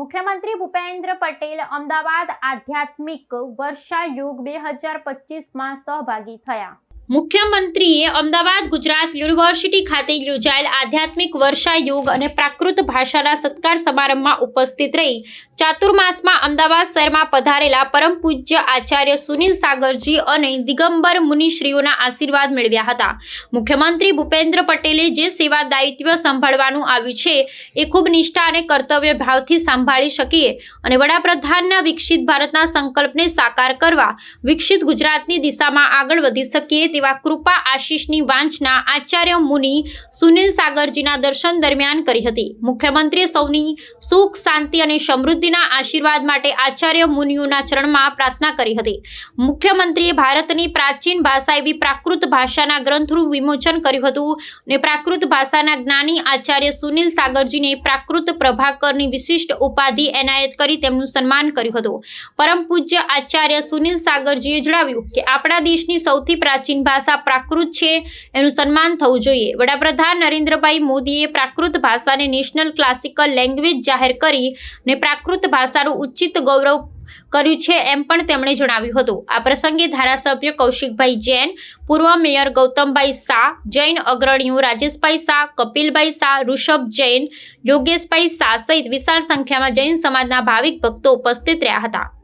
મુખ્યમંત્રી ભૂપેન્દ્ર પટેલ અમદાવાદ આધ્યાત્મિક વર્ષા યોગ બે હજાર પચીસમાં સહભાગી થયા. મુખ્યમંત્રીએ અમદાવાદ ગુજરાત યુનિવર્સિટી ખાતે યોજાયેલ આધ્યાત્મિક વર્ષા યોગ અને પ્રાકૃત ભાષાના સત્કાર સમારંભમાં ઉપસ્થિત રહી ચાતુર્માસમાં અમદાવાદ શહેરમાં પધારેલા પરમ પૂજ્ય આચાર્ય સુનિલ સાગરજી અને દિગંબર મુનિશ્રીઓના આશીર્વાદ મેળવ્યા હતા. મુખ્યમંત્રી ભૂપેન્દ્ર પટેલે જે સેવા દાયિત્વ સંભાળવાનું આવ્યું છે, એ ખૂબ નિષ્ઠા અને કર્તવ્ય ભાવથી સંભાળી શકીએ અને વડાપ્રધાનના વિકસિત ભારતના સંકલ્પને સાકાર કરવા, વિકસિત ગુજરાતની દિશામાં આગળ વધી શકીએ તેવા કૃપા આશીષની વાંચના આચાર્ય મુનિ સુનિલ સાગરજીના દર્શન દરમિયાન કરી હતી. મુખ્યમંત્રીએ સૌની સુખ, શાંતિ અને સમૃદ્ધિના આશીર્વાદ માટે આચાર્ય મુનિઓના ચરણમાં પ્રાર્થના કરી હતી. મુખ્યમંત્રીએ ભારતની પ્રાચીન ભાષા એવી પ્રાકૃત ભાષાના ગ્રંથનું વિમોચન કર્યું હતું અને પ્રાકૃત ભાષાના જ્ઞાની આચાર્ય સુનિલ સાગરજીને પ્રાકૃત પ્રભાકરની વિશિષ્ટ ઉપાધિ એનાયત કરી તેમનું સન્માન કર્યું હતું. પરમ પૂજ્ય આચાર્ય સુનિલ સાગરજીએ જણાવ્યું કે, આપણા દેશની સૌથી પ્રાચીન ભાષા પ્રાકૃત છે, એનું સન્માન થવું જોઈએ. વડાપ્રધાન નરેન્દ્રભાઈ મોદીએ પ્રાકૃત ભાષાને નેશનલ ક્લાસિકલ લેંગ્વેજ જાહેર કરી ને પ્રાકૃત ભાષાનું ઉચિત ગૌરવ કર્યું છે એમ પણ તેમણે જણાવ્યું હતું. આ પ્રસંગે ધારાસભ્ય કૌશિકભાઈ જૈન, પૂર્વ મેયર ગૌતમભાઈ શાહ, જૈન અગ્રણીઓ રાજેશભાઈ શાહ, કપિલભાઈ શાહ, ઋષભ જૈન, યોગેશભાઈ શાહ સહિત વિશાળ સંખ્યામાં જૈન સમાજના ભાવિક ભક્તો ઉપસ્થિત રહ્યા હતા.